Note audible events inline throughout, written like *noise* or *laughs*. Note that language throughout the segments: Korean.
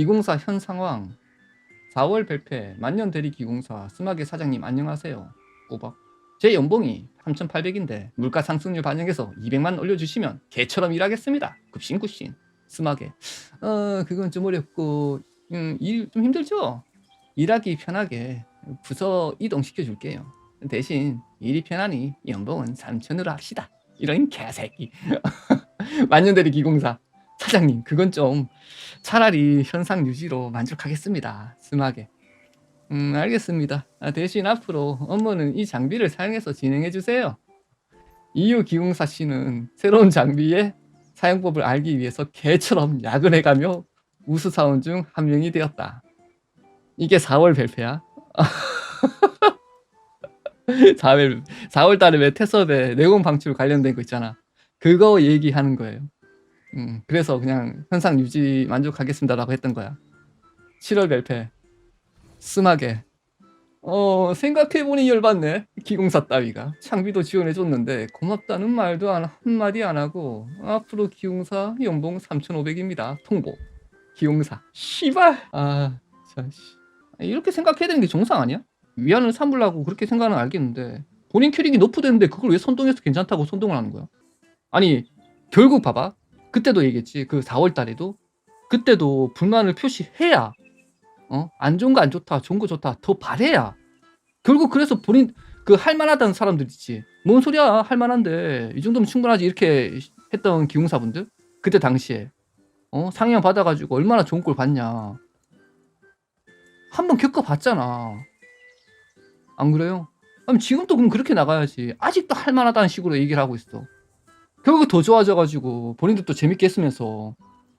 기공사 현 상황 4월 발표 만년 대리 기공사 스마게 사장님 안녕하세요. 꼬박 제 연봉이 3,800인데 물가 상승률 반영해서 200만 올려주시면 개처럼 일하겠습니다. 굽신굽신 스마게 어 그건 좀 어렵고 음, 일 좀 힘들죠? 일하기 편하게 부서 이동 시켜 줄게요. 대신 일이 편하니 연봉은 3천으로 합시다. 이런 개새끼. *laughs* 만년대리 기공사 사장님 그건 좀 차라리 현상 유지로 만족하겠습니다. 스마게. 음 알겠습니다. 아, 대신 앞으로 업무는 이 장비를 사용해서 진행해 주세요. 이유 기공사 씨는 새로운 장비의 사용법을 알기 위해서 개처럼 야근해가며 우수사원 중 한 명이 되었다. 이게 4월 발표야. 4월 4월 달에 왜 태섭에 내공 방출 관련된 거 있잖아. 그거 얘기하는 거예요. 음, 그래서 그냥 현상 유지 만족하겠습니다라고 했던 거야. 7월 발표. 심하게. 어, 생각해보니 열받네. 기공사 따위가. 창비도 지원해줬는데, 고맙다는 말도 안, 한마디 안 하고, 앞으로 기공사 연봉 3,500입니다. 통보. 기공사. 씨발! 아, 자, 씨. 이렇게 생각해야 되는 게 정상 아니야? 위안을 삼으려고 그렇게 생각은 알겠는데, 본인 캐릭이 너프되는데 그걸 왜 선동해서 괜찮다고 선동을 하는 거야? 아니, 결국 봐봐. 그때도 얘기했지. 그 4월 달에도. 그때도 불만을 표시해야 어? 안 좋은 거 안 좋다, 좋은 거 좋다, 더 바래야. 결국 그래서 본인 그 할만하다는 사람들 있지. 뭔 소리야, 할만한데 이 정도면 충분하지 이렇게 했던 기용사분들 그때 당시에 어 상향 받아가지고 얼마나 좋은 꼴 봤냐. 한번 겪어봤잖아. 안 그래요? 그럼 지금도 그럼 그렇게 나가야지. 아직도 할만하다는 식으로 얘기를 하고 있어. 결국 더 좋아져가지고 본인도 또 재밌게 했으면서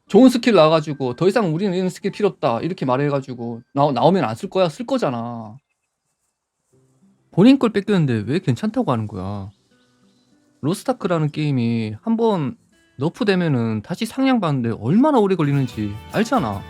좋은 스킬 나와가지고 더 이상 우리는 이런 스킬 필요 없다 이렇게 말해가지고 나, 나오면 안 쓸 거야 쓸 거잖아. 본인 걸 뺏겼는데 왜 괜찮다고 하는 거야? 로스타크라는 게임이 한번 너프 되면은 다시 상향받는데 얼마나 오래 걸리는지 알잖아